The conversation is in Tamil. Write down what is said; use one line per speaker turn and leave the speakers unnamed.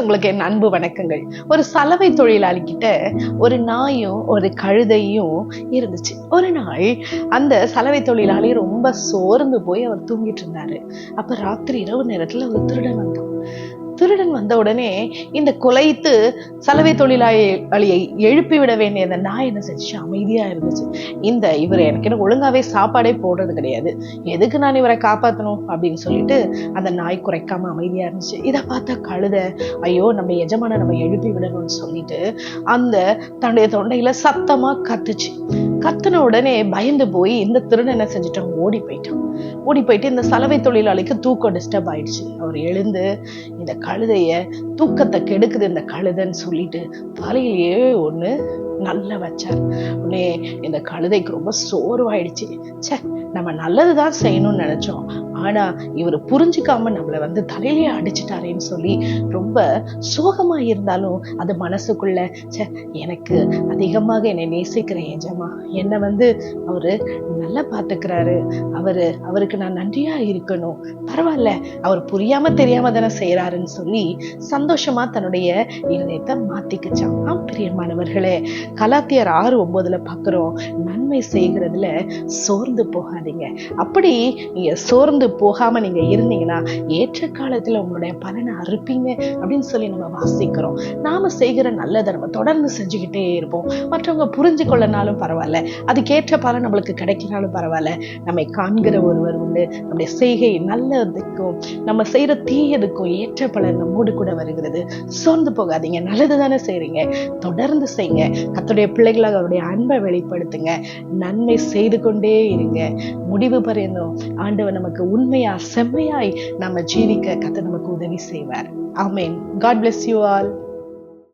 உங்களுக்கு என் அன்பு வணக்கங்கள். ஒரு சலவை தொழிலாளி கிட்ட ஒரு நாயும் ஒரு கழுதையும் இருந்துச்சு. ஒரு நாள் அந்த சலவை தொழிலாளி ரொம்ப சோர்ந்து போய் அவர் தூங்கிட்டு இருந்தாரு. அப்ப ராத்திரி இரவு நேரத்துல ஒரு திருடன் வந்தான். திருடன் வந்த உடனே இந்த குலைத்து சலவை தொழிலாளியை எழுப்பி விட வேண்டிய அந்த நாய் என்ன செஞ்சு? அமைதியா இருந்துச்சு. இந்த இவர் எனக்கு என்ன ஒழுங்காவே சாப்பாடே போடுறது கிடையாது. எதுக்கு நான் இவரை காப்பாத்தணும்? அப்படின்னு சொல்லிட்டு அந்த நாய் குறைக்காம அமைதியா இருந்துச்சு. இதை பார்த்தா கழுத ஐயோ நம்ம எஜமான நம்ம எழுப்பி விடணும்னு சொல்லிட்டு அந்த தன்னுடைய தொண்டையில சத்தமா கத்துச்சு. கத்துன உடனே பயந்து போய் இந்த திருடன் என்ன செஞ்சிட்டோம் ஓடி போயிட்டான். ஓடி போயிட்டு இந்த சலவை தொழிலாளிக்கு தூக்கம் டிஸ்டர்ப் ஆயிடுச்சு. அவர் எழுந்து இந்த கழுதைய தூக்கத்தை கெடுக்குது இந்த கழுதைன்னு சொல்லிட்டு தலையிலேயே ஒண்ணு நல்லா வச்சார். உடனே இந்த கழுதைக்கு ரொம்ப சோர்வாயிடுச்சு. ச்சே நம்ம நல்லதுதான் செய்யணும்னு நினைச்சோம். ஆனா இவர் புரிஞ்சுக்காம நம்மளை வந்து தலையிலேயே அடிச்சிட்டாரேன்னு சொல்லி ரொம்ப சோகமா இருந்தாலும் அது மனசுக்குள்ள எனக்கு அதிகமாக என்னை நேசிக்கிற எஜமா என்னை வந்து அவரு நல்லா பார்த்துக்கிறாரு அவரு அவருக்கு நான் நன்றியா இருக்கணும். பரவாயில்ல அவர் புரியாம தெரியாம தானே செய்யறாருன்னு சொல்லி சந்தோஷமா தன்னுடைய இருதயத்தை மாத்திக்கிச்சான் ஆம் பிரியமானவர்களே கலாத்தியர் ஆறு ஒன்பதுல பாக்குறோம் நன்மை செய்கிறதுல சோர்ந்து போகாதீங்க. அப்படி நீங்க சோர்ந்து போகாம நீங்க இருந்தீங்கன்னா ஏற்ற காலத்துல உங்களுடைய பலனை அறுப்பீங்க அப்படின்னு சொல்லி நம்ம வாசிக்கிறோம். நாம செய்கிற நல்லதை நம்ம தொடர்ந்து செஞ்சுக்கிட்டே இருப்போம். மற்றவங்க புரிஞ்சு கொள்ளனாலும் பரவாயில்ல. அதுக்கேற்ற பலன் நம்மளுக்கு கிடைக்கினாலும் பரவாயில்ல. நம்மை காண்கிற ஒருவர் உண்டு. நம்முடைய செய்கை நல்லதுக்கும் நம்ம செய்யற தீயதுக்கும் ஏற்ற பலன் நம்மோடு கூட வருகிறது. சோர்ந்து போகாதீங்க. நல்லது தானே செய்றீங்க. தொடர்ந்து செய்யுங்க கத்துடைய பிள்ளைகளாக அவருடைய அன்பை வெளிப்படுத்துங்க. நன்மை செய்து கொண்டே இருங்க. முடிவு பரியந்தம் ஆண்டவர் நமக்கு உண்மையா செம்மையாய் நம்ம ஜீவிக்க கத்த நமக்கு உதவி செய்வார். Amen God bless you all